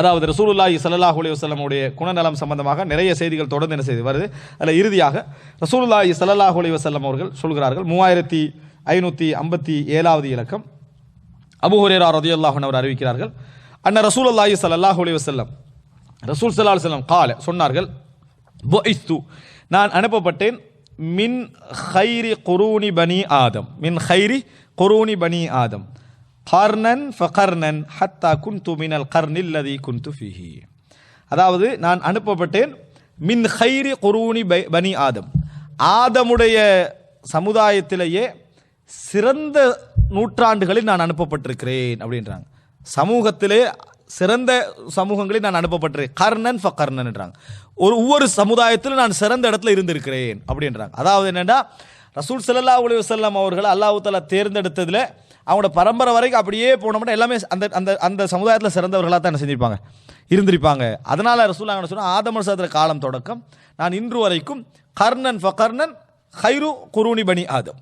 அதாவது ரசூலுல்லாஹி சல்லாஹ் அலைஹி வஸல்லமுடைய குணநலம் சம்பந்தமாக நிறைய செய்திகள் தொடர்ந்து என்ன செய்து வருது? அதில் இறுதியாக ரசூலுல்லாஹி சல்லாஹ் அலைஹி வஸல்லம் அவர்கள் சொல்கிறார்கள் மூவாயிரத்தி ஐநூற்றி ஐம்பத்தி ஏழாவது இலக்கம். அபு ரதியுல்லாஹன் அவர் அறிவிக்கிறார்கள் அன்ன ரசூலுல்லாஹி சல்லாஹ் அலைஹி வஸல்லம் ரசூல் ஸல்லல்லாஹு செல்லம் கால சொன்னார்கள் பொய்ஸ்து நான் அனுப்பப்பட்டேன் மின் ஹைரி குரூனி பனி ஆதம் மின் ஹைரி குரூனி பனி ஆதம். கர்னன் ஃபகர்னன் ஹத்தா குன்து மினல் கர்னில் லதி குன்து ஃபிஹி அதாவது நான் அனுப்பப்பட்டேன் மின் ஹைரி குரூனி பை- பனி ஆதம். ஆதமுடைய சமுதாயத்திலேயே சிறந்த நூற்றாண்டுகளில் நான் அனுப்பப்பட்டிருக்கிறேன் அப்படின்றாங்க. சமூகத்திலே சிறந்த சமூகங்களில் நான் அனுப்பப்பட்டிருக்கேன் கர்ணன் ஃப கர்ணன்ன்றாங்க ஒரு ஒவ்வொரு சமுதாயத்திலும் நான் சிறந்த இடத்துல இருந்திருக்கிறேன் அப்படின்றாங்க. அதாவது என்னென்னா ரசூல் சல்லா அலைஹி செல்லம் அவர்கள் அல்லாஹு தஆலா தேர்ந்தெடுத்ததில் அவங்களோட பரம்பரை வரைக்கும் அப்படியே போனோம்னா எல்லாமே அந்த அந்த அந்த சமுதாயத்தில் சிறந்தவர்களாக தான் என்ன செஞ்சிருப்பாங்க? இருந்திருப்பாங்க. அதனால் ரசூல் என்ன சொன்னா ஆதம காலம் தொடக்கம். நான் இன்று வரைக்கும் கர்ணன் ஃபகர்ணன் ஹைரு குரூனி பனி ஆதம்.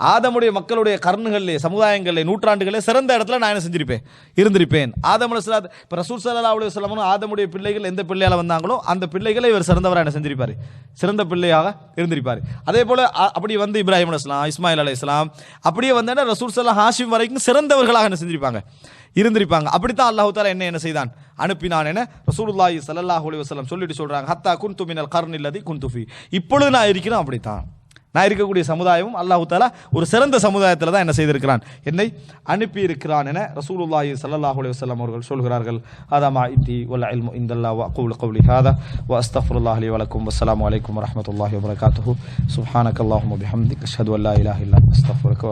ஆதமுடைய மக்களுடைய கர்ணுகளிலே சமுதாயங்களிலே நூற்றாண்டுகளே சிறந்த இடத்துல நான் என்ன செஞ்சிருப்பேன்? இருந்திருப்பேன். ஆதம் அலுவலாத் இப்போ ரசூல் சல்லா அலுவலி வல்லமனும் ஆதமுடைய பிள்ளைகள் எந்த பிள்ளையால் வந்தாங்களோ அந்த பிள்ளைகளை இவர் சிறந்தவராக என்ன செஞ்சிருப்பார்? சிறந்த பிள்ளையாக இருந்திருப்பார். அதே போல் அ- அப்படி வந்து இப்ராஹிம் அலுவலாம் இஸ்மாயில் அலி இஸ்லாம் அப்படியே வந்தேன்னா ரசூல் சல்லா ஹாஷிம் வரைக்கும் சிறந்தவர்களாக என்ன செஞ்சிருப்பாங்க? இருந்திருப்பாங்க. அப்படித்தான் அல்லாஹு தாலா என்ன என்ன செய்தான்? அனுப்பினான் என ரசூலுல்லாஹி சல்லாஹ் அலைஹி வஸ்லாம் சொல்லிட்டு சொல்கிறாங்க ஹத்தா குன் குன்து இல்லதி குன் குன்துஃபி இப்பொழுது நான் இருக்கிறேன் அப்படித்தான். நான் இருக்கக்கூடிய சமுதாயமும் அல்லாஹு தாலா ஒரு சிறந்த சமுதாயத்தில் தான் என்ன செய்திருக்கிறான். என்னை அனுப்பி இருக்கிறான் என ரசூலுல்லாஹி சல்லாஹூ அலி வல்லம் அவர்கள் சொல்கிறார்கள். ஹதா மா இத்தி வல் இல்மு இந்தல்லா வ அகூலு கௌலி ஹாதா வ அஸ்தக்ஃபிருல்லாஹ் அலி வலக்கும். லக்கும் வஸ்ஸலாமு வரமத்துல்லாஹி வரஹ்மத்துல்லாஹி சுஹானக் சுப்ஹானக்கல்லாஹும்ம பிஹம்திக. அஷ்ஹது அன் லா இல்லா அன்த அஸ்தக்ஃபிருக